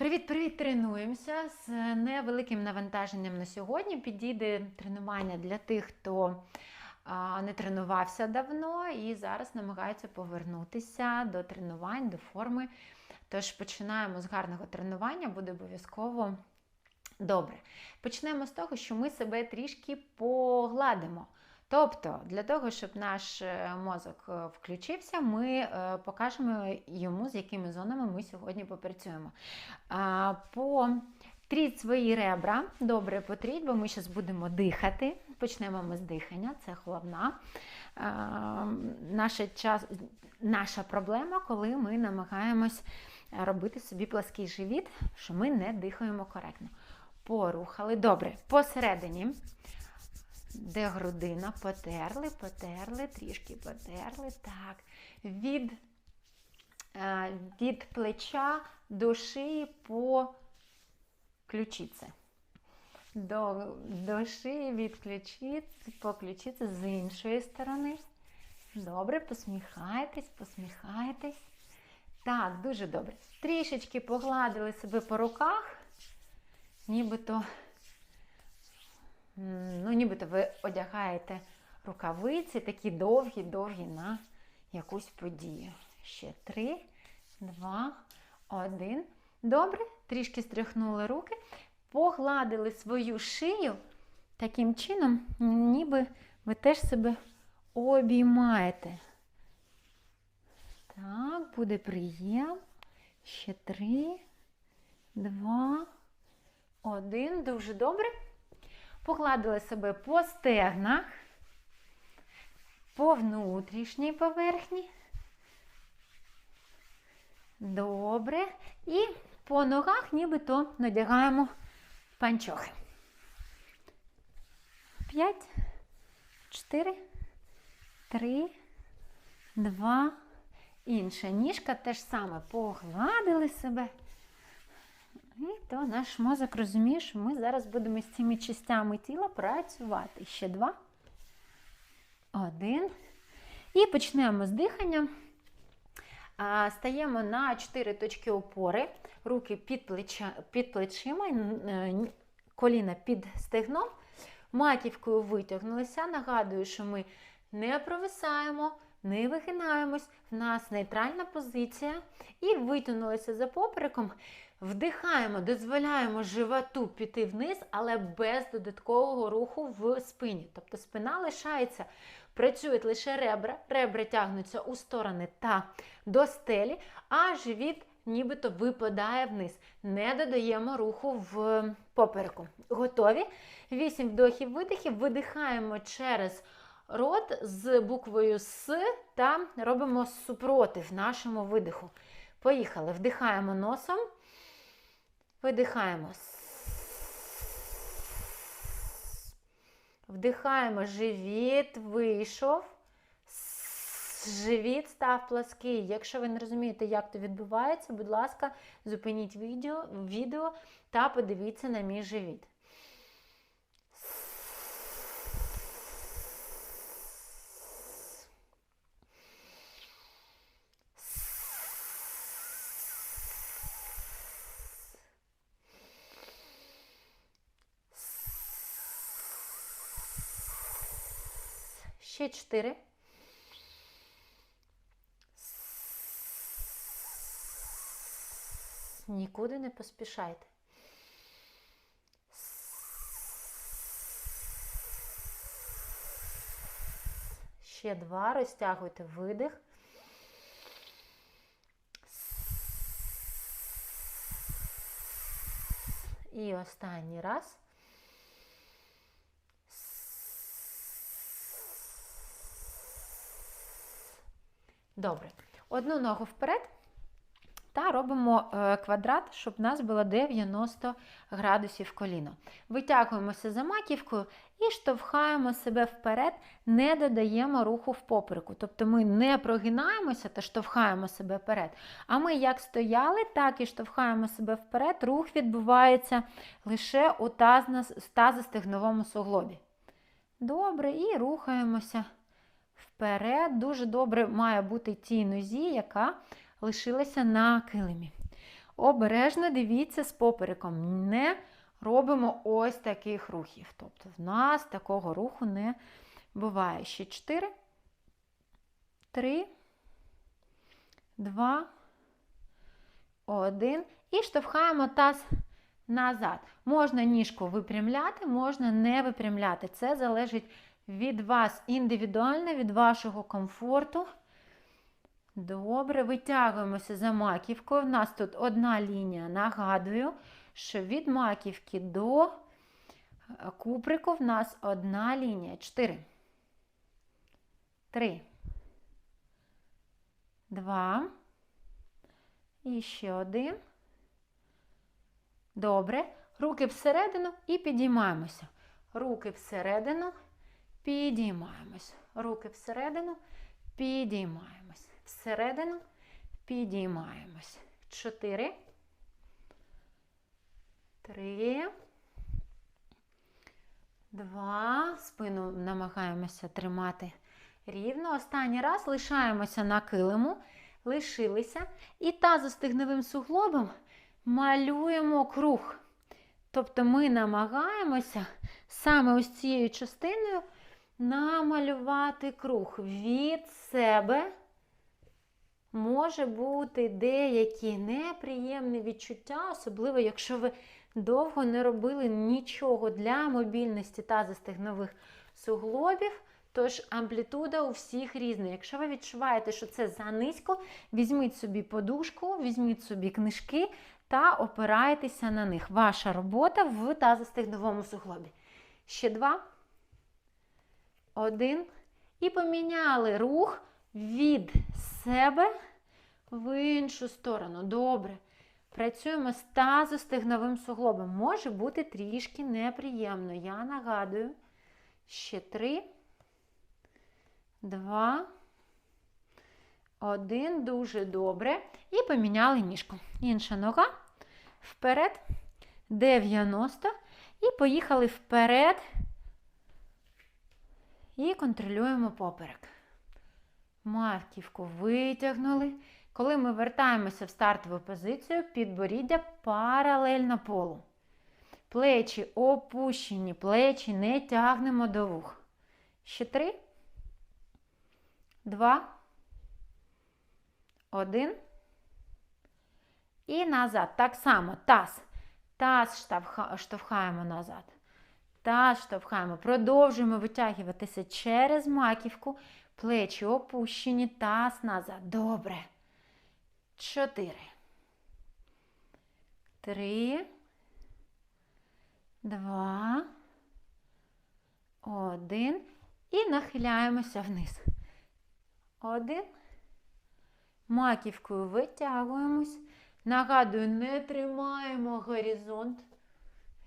Привіт-привіт! Тренуємося з невеликим навантаженням на сьогодні. Підійде тренування для тих, хто не тренувався давно і зараз намагається повернутися до тренувань, до форми. Тож починаємо з гарного тренування, буде обов'язково добре. Почнемо з того, що ми себе трішки погладимо. Тобто, для того, щоб наш е, мозок е, включився, ми е, покажемо йому, з якими зонами ми сьогодні попрацюємо. А, Потріть свої ребра, добре потріть, бо ми зараз будемо дихати. Почнемо ми з дихання, це головна а, наша, час, наша проблема, коли ми намагаємось робити собі плаский живіт, що ми не дихаємо коректно. Порухали. Добре, посередині де грудина, потерли, потерли, трішки потерли. Так. Від е, від плеча до шиї по ключиці. До, до шиї від ключиці, по ключиці з іншої сторони. Добре, посміхайтесь, посміхайтесь. Так, дуже добре. Трішечки погладили себе по руках, нібито ну, нібито ви одягаєте рукавиці, такі довгі-довгі на якусь подію. Ще три, два, один. Добре, трішки стряхнули руки, погладили свою шию таким чином, ніби ви теж себе обіймаєте. Так, буде приємно. Ще три, два, один. Дуже добре. Погладили себе по стегнах, по внутрішній поверхні. Добре. І по ногах нібито надягаємо панчохи. П'ять, чотири, три, два. Інша ніжка теж саме погладили себе. І то наш мозок розуміє, що ми зараз будемо з цими частями тіла працювати. Ще два. Один. І почнемо з дихання. Стаємо на 4 точки опори, руки під, плеча, під плечима, е, коліна під стегном, маківкою витягнулися. Нагадую, що ми не провисаємо, не вигинаємось, в нас нейтральна позиція. І витягнулися за попереком. Вдихаємо, дозволяємо животу піти вниз, але без додаткового руху в спині. Тобто спина лишається, працюють лише ребра, ребра тягнуться у сторони та до стелі, а живіт нібито випадає вниз. Не додаємо руху в попереку. Готові? Вісім вдохів, видихів, видихаємо через рот з буквою С та робимо супротив нашому видиху. Поїхали. Вдихаємо носом. Видихаємо. Вдихаємо живіт, вийшов. Живіт став плаский. Якщо ви не розумієте, як це відбувається, будь ласка, зупиніть відео, відео та подивіться на мій живіт. Ще чотири. Нікуди не поспішайте. Ще два. Розтягуйте видих. І останній раз. Добре. Одну ногу вперед та робимо е, квадрат, щоб у нас було 90 градусів коліно. Витягуємося за маківкою і штовхаємо себе вперед, не додаємо руху в попереку. Тобто ми не прогинаємося та штовхаємо себе вперед. А ми як стояли, так і штовхаємо себе вперед. Рух відбувається лише у тазостегновому суглобі. Добре, і рухаємося вперед. Дуже добре має бути тій нозі, яка лишилася на килимі. обережно дивіться з попереком. Не робимо ось таких рухів. Тобто в нас такого руху не буває. Ще 4, 3, 2, 1. І штовхаємо таз назад. Можна ніжку випрямляти, можна не випрямляти. Це залежить від вас індивідуально, від вашого комфорту. Добре, витягуємося за маківкою. У нас тут одна лінія. Нагадую, що від маківки до куприку в нас одна лінія. Чотири. Три. Два. І ще один. Добре. Руки всередину і підіймаємося. Руки всередину, підіймаємось. Руки всередину, підіймаємось. Всередину, підіймаємось. Чотири. Три. Два. Спину намагаємося тримати рівно. Останній раз лишаємося на килиму. Лишилися. І тазостигновим суглобом малюємо круг. Тобто ми намагаємося саме ось цією частиною намалювати круг від себе. Може бути деякі неприємні відчуття, особливо, якщо ви довго не робили нічого для мобільності тазостигнових суглобів. Тож амплітуда у всіх різна. Якщо ви відчуваєте, що це занизько, візьміть собі подушку, візьміть собі книжки та опирайтеся на них. Ваша робота в тазостигновому суглобі. Ще два. Один. І поміняли рух від себе в іншу сторону. Добре. Працюємо з тазостигновим суглобом. Може бути трішки неприємно. Я нагадую. Ще три. Два. Один. Дуже добре. І поміняли ніжку. Інша нога. Вперед. 90. І поїхали вперед. І контролюємо поперек. Маківку витягнули. Коли ми вертаємося в стартову позицію, підборіддя паралельно полу. Плечі опущені, плечі не тягнемо до вух. Ще три. Два. Один. І назад. Так само таз. Таз штовхаємо назад. Таз штовхаємо. Продовжуємо витягуватися через маківку. Плечі опущені, таз назад. Добре. Чотири. Три. Два. Один. І нахиляємося вниз. Один. Маківкою витягуємось. Нагадую, не тримаємо горизонт.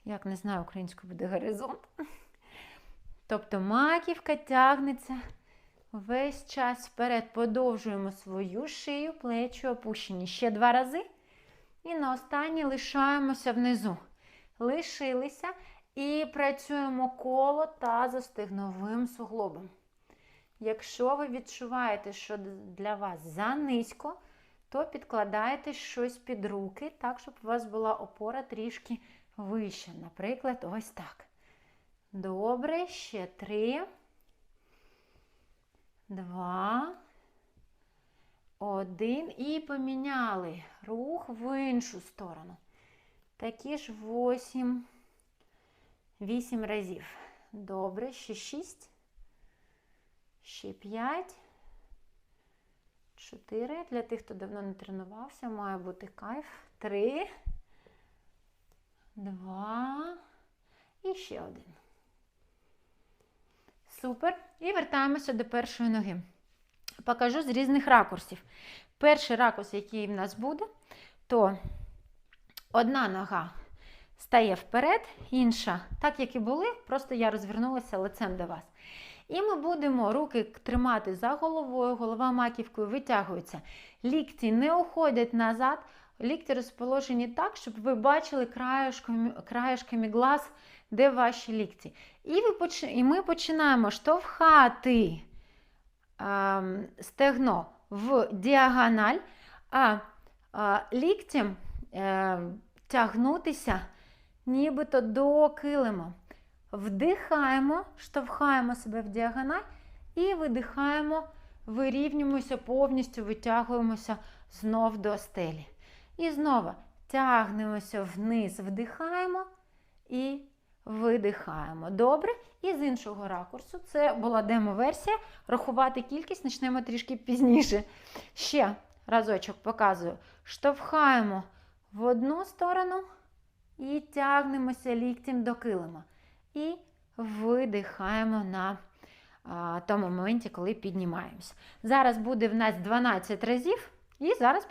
Як не знаю, українською буде горизонт. Тобто маківка тягнеться весь час вперед. Подовжуємо свою шию, плечі опущені. Ще два рази. І на останній лишаємося внизу. Лишилися і працюємо коло тазостигновим суглобом. Якщо ви відчуваєте, що для вас занизько, то підкладайте щось під руки, так, щоб у вас була опора трішки вища. Наприклад, ось так. Добре, ще три. Два. Один. І поміняли рух в іншу сторону. Такі ж восім. Вісім разів. Добре, ще шість. Ще п'ять. Чотири. Для тих, хто давно не тренувався, має бути кайф. Три. Два. І ще один. Супер. І вертаємося до першої ноги. Покажу з різних ракурсів. Перший ракурс, який в нас буде, то одна нога стає вперед, інша, так як і були, просто я розвернулася лицем до вас. І ми будемо руки тримати за головою, голова маківкою витягується. Лікті не уходять назад, лікті розположені так, щоб ви бачили краєшками, краєшками глаз, де ваші лікті. І, ви, і ми починаємо штовхати е, стегно в діагональ, а е, ліктем е, тягнутися нібито до килима. Вдихаємо, штовхаємо себе в діагональ і видихаємо, вирівнюємося повністю, витягуємося знов до стелі. І знову тягнемося вниз, вдихаємо і видихаємо. Добре. І з іншого ракурсу, це була демо-версія. Рахувати кількість почнемо трішки пізніше. Ще разочок показую. Штовхаємо в одну сторону і тягнемося ліктем до килима. І видихаємо на а, тому моменті, коли піднімаємося. Зараз буде в нас 12 разів, і зараз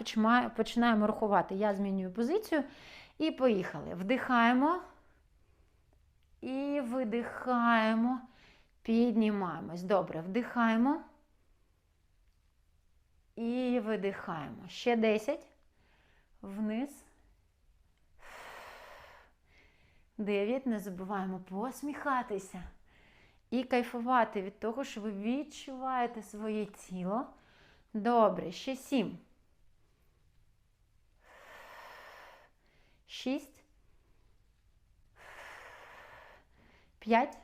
починаємо, рахувати. Я змінюю позицію і поїхали. Вдихаємо. І видихаємо, піднімаємось. Добре, вдихаємо. І видихаємо. Ще 10. Вниз. 9. Не забуваємо посміхатися. І кайфувати від того, що ви відчуваєте своє тіло. Добре, ще 7. 6. 5,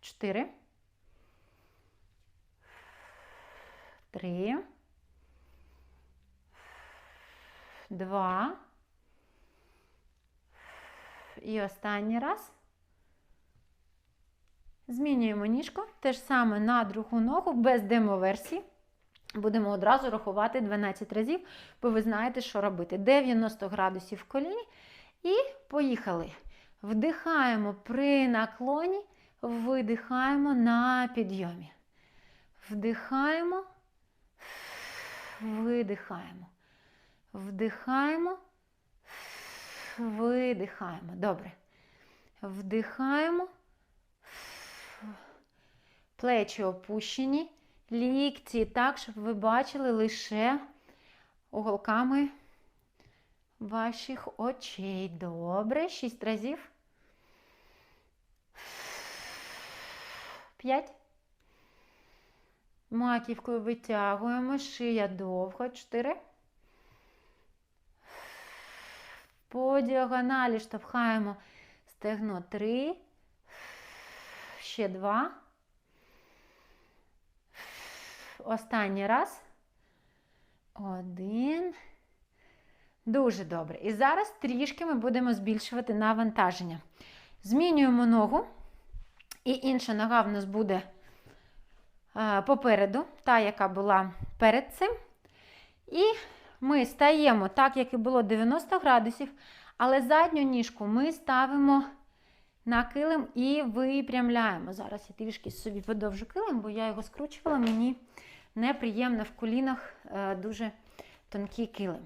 4, 3, 2. І останній раз. Змінюємо ніжку. Те ж саме на другу ногу без демоверсії. Будемо одразу рахувати 12 разів, бо ви знаєте, що робити. 90 градусів в коліні. І поїхали. Вдихаємо при наклоні, видихаємо на підйомі. Вдихаємо, видихаємо. Вдихаємо, видихаємо. Добре. Вдихаємо. Плечі опущені, лікті так, щоб ви бачили лише уголками ваших очей. Добре. Шість разів. П'ять. Маківкою витягуємо. Шия довго. Чотири. По діагоналі штовхаємо стегно. Три. Ще два. Останній раз. Один. Дуже добре. І зараз трішки ми будемо збільшувати навантаження. Змінюємо ногу. І інша нога в нас буде е, попереду, та, яка була перед цим. І ми стаємо так, як і було 90 градусів, але задню ніжку ми ставимо на килим і випрямляємо. Зараз я трішки собі подовжу килим, бо я його скручувала, мені неприємно в колінах е, дуже тонкий килим.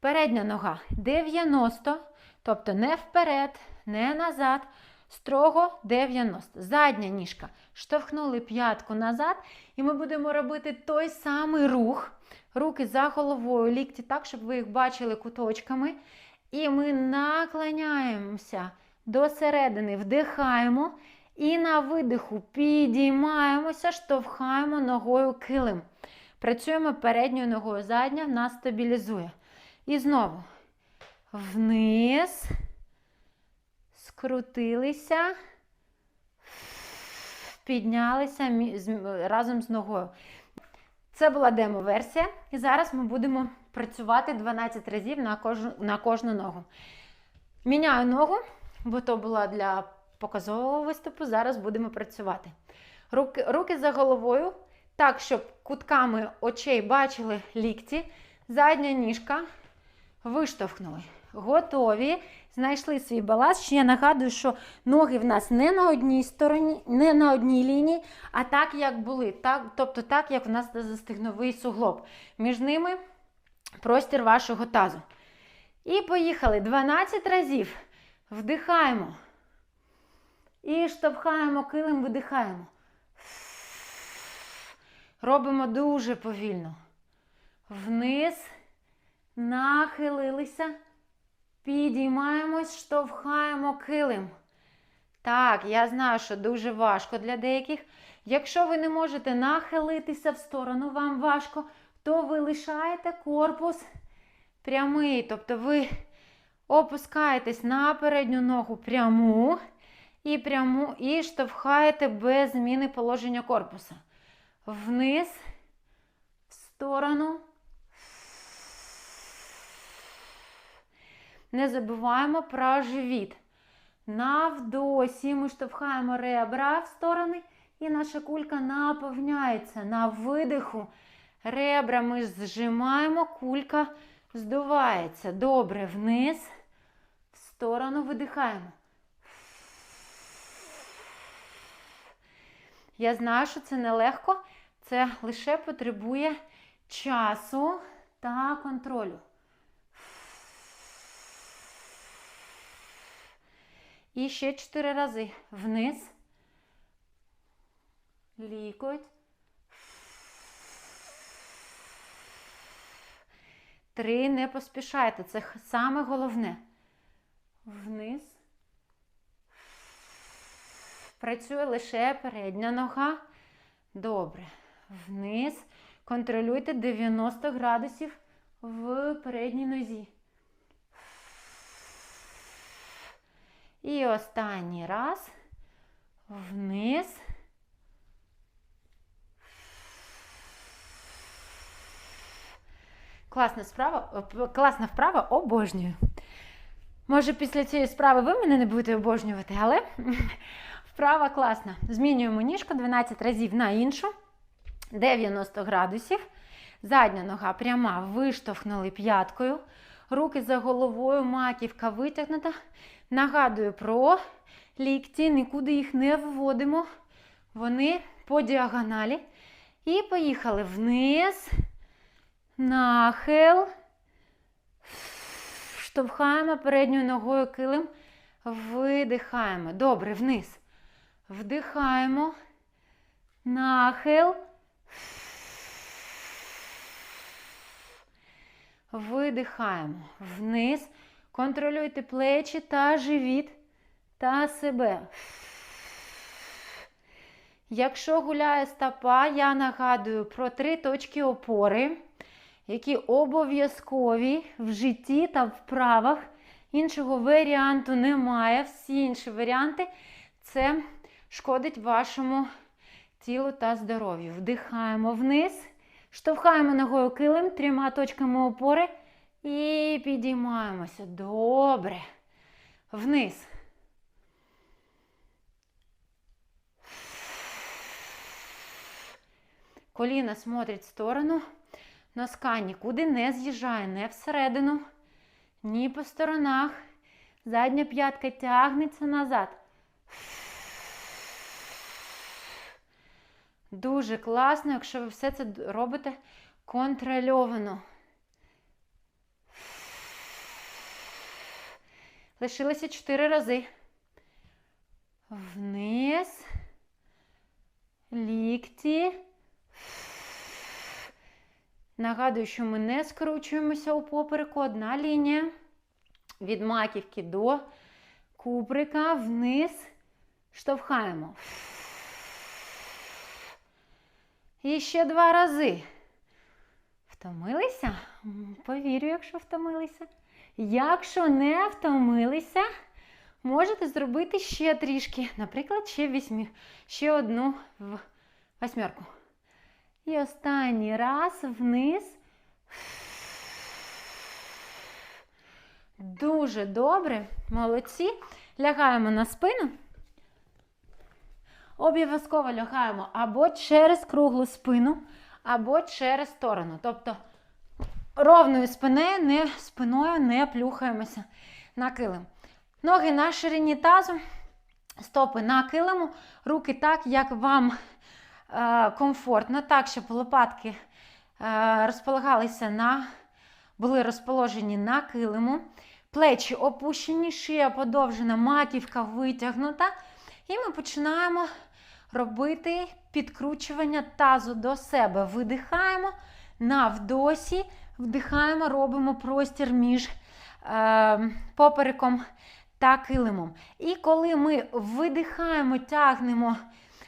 Передня нога 90, тобто не вперед, не назад, строго 90. Задня ніжка. Штовхнули п'ятку назад, і ми будемо робити той самий рух. Руки за головою, лікті так, щоб ви їх бачили куточками. І ми наклоняємося до середини, вдихаємо. І на видиху підіймаємося, штовхаємо ногою килим. Працюємо передньою ногою, задня нас стабілізує. І знову вниз, скрутилися, піднялися разом з ногою. Це була демо-версія. І зараз ми будемо працювати 12 разів на кожну, на кожну ногу. Міняю ногу, бо то була для показового виступу. Зараз будемо працювати. Руки, руки за головою, так, щоб кутками очей бачили лікті. Задня ніжка. Виштовхнули. Готові. Знайшли свій баланс. Ще я нагадую, що ноги в нас не на одній стороні, не на одній лінії, а так, як були. Так, Тобто так, як у нас застигновий суглоб. Між ними простір вашого тазу. І поїхали 12 разів. Вдихаємо. І штовхаємо килим, видихаємо. Робимо дуже повільно. Вниз. Нахилилися, підіймаємось, штовхаємо килим. Так, я знаю, що дуже важко для деяких. Якщо ви не можете нахилитися в сторону, вам важко, то ви лишаєте корпус прямий. Тобто ви опускаєтесь на передню ногу пряму і пряму, і штовхаєте без зміни положення корпуса. Вниз, в сторону. Не забуваємо про живіт. На вдосі ми штовхаємо ребра в сторони, і наша кулька наповняється. На видиху ребра ми зжимаємо, кулька здувається. Добре, вниз, в сторону видихаємо. Я знаю, що це нелегко, це лише потребує часу та контролю. І ще чотири рази. Вниз. Лікоть. Три. Не поспішайте. Це саме головне. Вниз. Працює лише передня нога. Добре. Вниз. Контролюйте 90 градусів в передній нозі. І останній раз. Вниз. Класна справа, класна вправа обожнюю. Може, після цієї справи ви мене не будете обожнювати, але вправа класна. Змінюємо ніжку 12 разів на іншу. 90 градусів. Задня нога пряма, виштовхнули п'яткою. Руки за головою, маківка витягнута. Нагадую про лікті, нікуди їх не вводимо. Вони по діагоналі. І поїхали вниз. Нахил. Штовхаємо передньою ногою килим. Видихаємо. Добре, вниз. Вдихаємо. Нахил. Видихаємо. Вниз. Контролюйте плечі та живіт та себе. Якщо гуляє стопа, я нагадую про три точки опори, які обов'язкові в житті та вправах. Іншого варіанту немає. Всі інші варіанти це шкодить вашому тілу та здоров'ю. Вдихаємо вниз, штовхаємо ногою килим трьома точками опори. І підіймаємося. Добре. Вниз. Коліна смотрять в сторону. Носка нікуди не з'їжджає, не всередину, ні по сторонах. Задня п'ятка тягнеться назад. Дуже класно, якщо ви все це робите контрольовано. Лишилося 4 рази. Вниз. Лікті. Нагадую, що ми не скручуємося у попереку. Одна лінія. Від маківки до куприка. Вниз. Штовхаємо. І ще два рази. Втомилися? Повірю, якщо втомилися. Якщо не втомилися, можете зробити ще трішки, наприклад, ще вісьмі, ще одну в восьмерку. І останній раз вниз. Дуже добре, молодці. Лягаємо на спину. Обов'язково лягаємо або через круглу спину, або через сторону. Тобто ровною спиною, не, спиною не плюхаємося на килим. Ноги на ширині тазу, стопи на килиму, руки так, як вам е, комфортно, так, щоб лопатки е, розполагалися на, були розположені на килиму. Плечі опущені, шия подовжена, маківка витягнута. І ми починаємо робити підкручування тазу до себе. Видихаємо на вдосі, вдихаємо, робимо простір між е, попереком та килимом. І коли ми видихаємо, тягнемо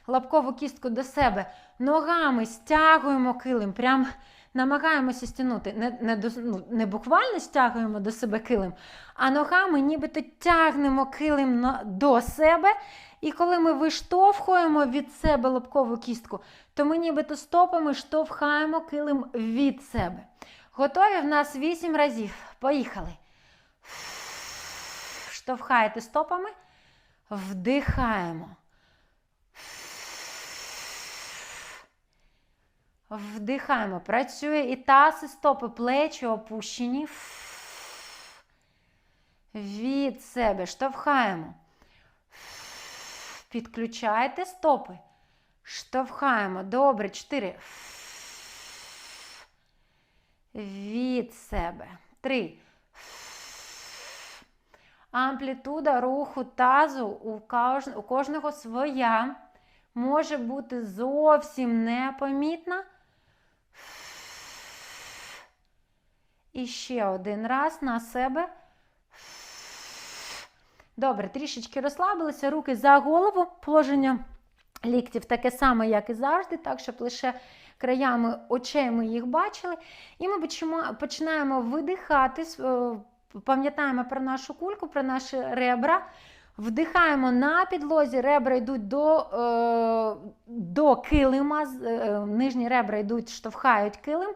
лапкову кістку до себе, ногами стягуємо килим, прям намагаємося стягнути, не, не, ну, не буквально стягуємо до себе килим, а ногами нібито тягнемо килим до себе. І коли ми виштовхуємо від себе лобкову кістку, то ми нібито стопами штовхаємо килим від себе. Готові в нас 8 разів. Поїхали. Штовхаєте стопами, вдихаємо. Вдихаємо. Працює і таз, і стопи, плечі опущені. Від себе штовхаємо. Підключайте стопи. Штовхаємо. Добре. Чотири. Від себе. Три. Амплітуда руху тазу у кожного своя. Може бути зовсім непомітна. І ще один раз на себе. Добре, трішечки розслабилися, руки за голову, положення ліктів таке саме, як і завжди, так, щоб лише краями очей ми їх бачили. І ми починаємо видихати, е, пам'ятаємо про нашу кульку, про наші ребра. Вдихаємо на підлозі, ребра йдуть до, е, до килима, е, нижні ребра йдуть, штовхають килим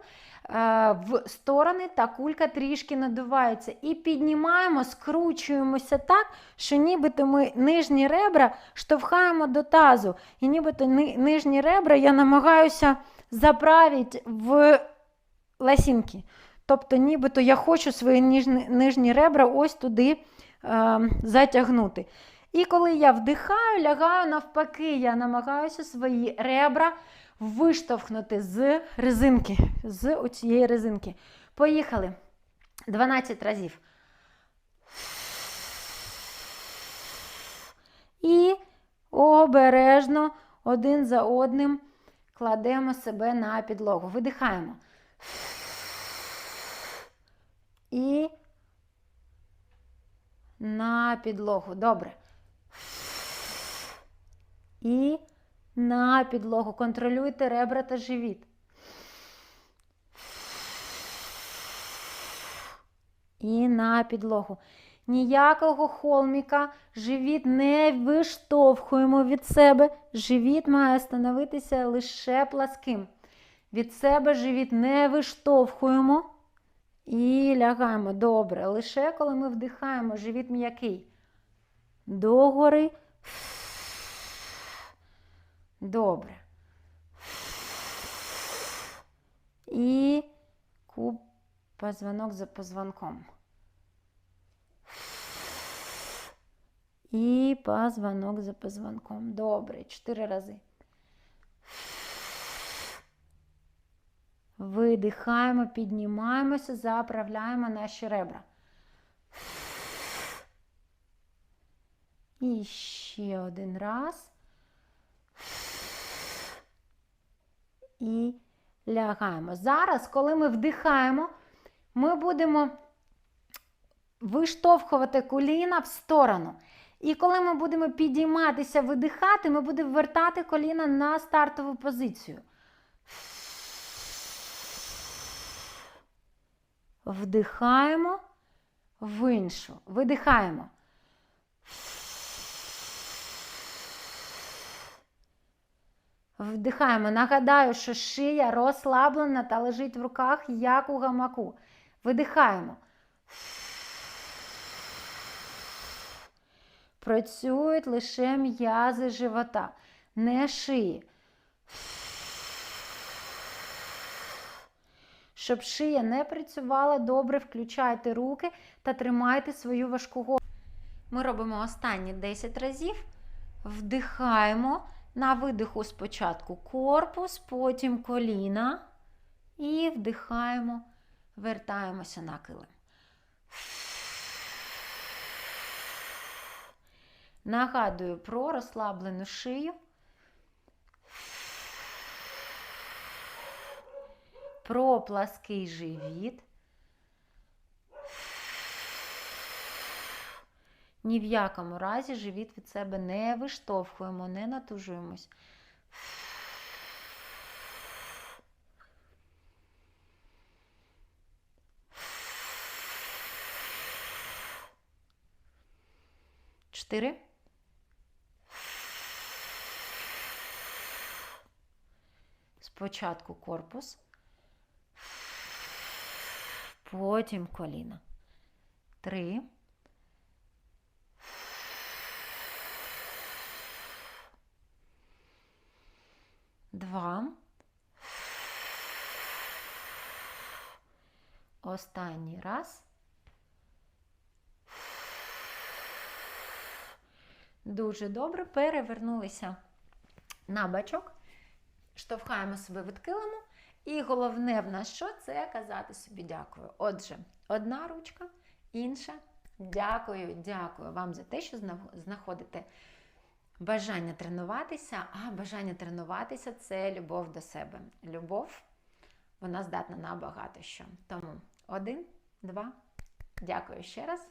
в сторони, та кулька трішки надувається. І піднімаємо, скручуємося так, що нібито ми нижні ребра штовхаємо до тазу. І нібито ни- нижні ребра я намагаюся заправити в ласінки. Тобто, нібито я хочу свої нижні, нижні ребра ось туди е, затягнути. І коли я вдихаю, лягаю навпаки, я намагаюся свої ребра виштовхнути з резинки, з оцієї резинки. Поїхали. 12 разів. І обережно один за одним кладемо себе на підлогу. Видихаємо. І на підлогу. Добре. І на підлогу. Контролюйте ребра та живіт. І на підлогу. Ніякого холміка, живіт не виштовхуємо від себе. Живіт має становитися лише пласким. Від себе живіт не виштовхуємо. І лягаємо. Добре. Лише коли ми вдихаємо, живіт м'який. Догори. Добре. І куб позвонок за позвонком. І позвонок за позвонком. Добре. Чотири рази. Видихаємо, піднімаємося, заправляємо наші ребра. І ще один раз. І лягаємо. Зараз, коли ми вдихаємо, ми будемо виштовхувати коліна в сторону. І коли ми будемо підійматися, видихати, ми будемо вертати коліна на стартову позицію. Вдихаємо в іншу. Видихаємо. Вдихаємо. Нагадаю, що шия розслаблена та лежить в руках, як у гамаку. Видихаємо. Працюють лише м'язи живота, не шиї. Щоб шия не працювала добре, включайте руки та тримайте свою важку голову. Ми робимо останні 10 разів. Вдихаємо. На видиху спочатку корпус, потім коліна. І вдихаємо, вертаємося на килим. Нагадую про розслаблену шию. Про плаский живіт. Ні в якому разі живіт від себе не виштовхуємо, не натужуємось. Чотири. Спочатку корпус, потім коліна. Три. Два. Останній раз. Дуже добре. Перевернулися на бачок, штовхаємо себе від килиму. І головне в нас що? Це казати собі дякую. Отже, одна ручка, інша. Дякую, дякую вам за те, що знаходите бажання тренуватися, а бажання тренуватися це любов до себе. Любов, вона здатна на багато що. Тому один, два. Дякую ще раз.